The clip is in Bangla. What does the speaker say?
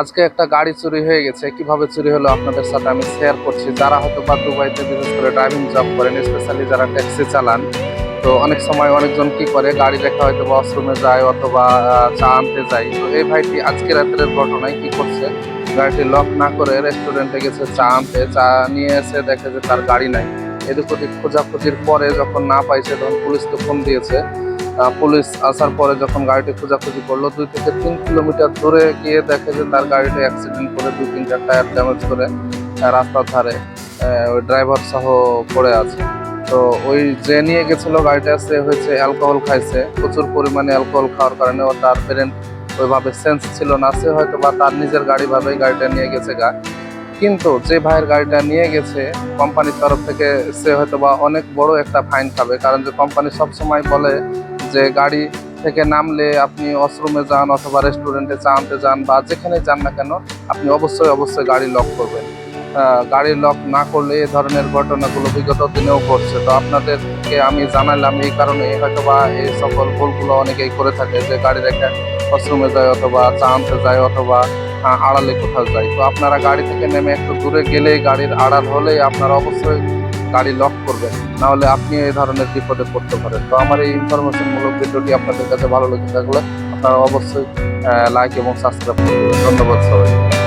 আজকে একটা গাড়ি চুরি হয়ে গেছে, কীভাবে চুরি হলো আপনাদের সাথে আমি শেয়ার করছি। যারা হয়তো বা দুবাইতে বিশেষ করে ড্রাইভিং জব করেন স্পেশালি যারা ট্যাক্সি চালান, তো অনেক সময় অনেকজন কি করে, গাড়ি রেখে হয়তো বা ওয়াশরুমে যায় অথবা চা আনতে যায়। তো এই ভাইটি আজকে রাতের ঘটনায় কি করছে? গাড়িটি লক না করে রেস্টুরেন্টে গেছে চা আনতে, চা নিয়ে এসে দেখে যে তার গাড়ি নাই। এদিক ওদিক খোঁজাখুঁজির পরে যখন না পাইছে, তখন পুলিশকে ফোন দিয়েছে। পুলিশ আসার পরে যখন গাড়িটি খোঁজাখুঁজি করল, দুই থেকে তিন কিলোমিটার দূরে গিয়ে দেখে যে তার গাড়িটি অ্যাক্সিডেন্ট করে দুই তিনটা টায়ার ড্যামেজ করে রাস্তার ধারে ওই ড্রাইভার সহ পড়ে আছে। তো ওই যে নিয়ে গেছিল গাড়িটা, সে হয়েছে অ্যালকোহল খাইছে। প্রচুর পরিমাণে অ্যালকোহল খাওয়ার কারণে ও তার ব্রেন ওইভাবে সেন্স ছিল না। সে হয়তো বা তার নিজের গাড়ি ভাবেই গাড়িটা নিয়ে গেছে গা। কিন্তু যে ভাইয়ের গাড়িটা নিয়ে গেছে কোম্পানির তরফ থেকে সে হয়তো বা অনেক বড় একটা ফাইন খাবে। কারণ যে কোম্পানি সবসময় বলে যে গাড়ি থেকে নামলে আপনি ওয়াশরুমে যান অথবা রেস্টুরেন্টে চা যান বা যেখানে যান না কেন, আপনি অবশ্যই অবশ্যই গাড়ি লক করবেন। গাড়ি লক না করলে এ ধরনের ঘটনাগুলো বিগত দিনেও ঘটছে। তো আপনাদেরকে আমি জানালাম, এই কারণে হয়তো বা এই সকল ভুলগুলো অনেকেই করে থাকে যে গাড়ি রেখে ওয়াশরুমে যায় অথবা চা আনতে যায় অথবা আড়ালে কোথাও যায়। তো আপনারা গাড়ি থেকে নেমে একটু দূরে গেলেই গাড়ির আড়াল হলেই আপনারা অবশ্যই গাড়ি লক করবেন না হলে আপনি এই ধরনের বিপদে পড়তে পারেন। তো আমার এই ইনফরমেশনমূলক ভিডিওটি আপনাদের কাছে ভালো লেগে থাকলে আপনারা অবশ্যই লাইক এবং সাবস্ক্রাইব করবেন। ধন্যবাদ সবাই